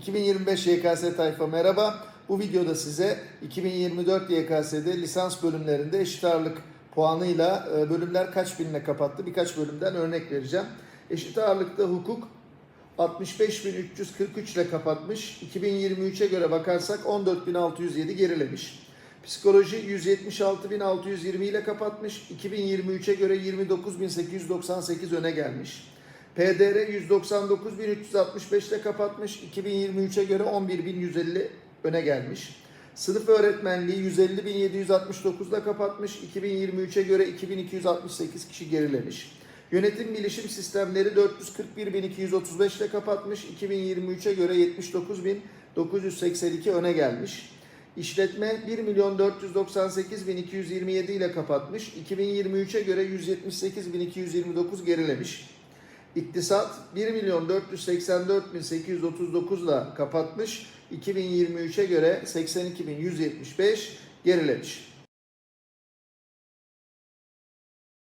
2025 YKS tayfa merhaba. Bu videoda size 2024 YKS'de lisans bölümlerinde eşit ağırlık puanıyla e, bölümler kaç binle kapattı birkaç bölümden örnek vereceğim. Eşit ağırlıkta hukuk 65.343 ile kapatmış. 2023'e göre bakarsak 14.607 gerilemiş. Psikoloji 176.620 ile kapatmış. 2023'e göre 29.898 öne gelmiş. PDR 199.365 ile kapatmış. 2023'e göre 11.150 öne gelmiş. Sınıf öğretmenliği 150.769 ile kapatmış. 2023'e göre 2268 kişi gerilemiş. Yönetim bilişim sistemleri 441.235 ile kapatmış. 2023'e göre 79.982 öne gelmiş. İşletme 1.498.227 ile kapatmış. 2023'e göre 178.229 gerilemiş. İktisat 1.484.839 ile kapatmış. 2023'e göre 82.175 gerilemiş.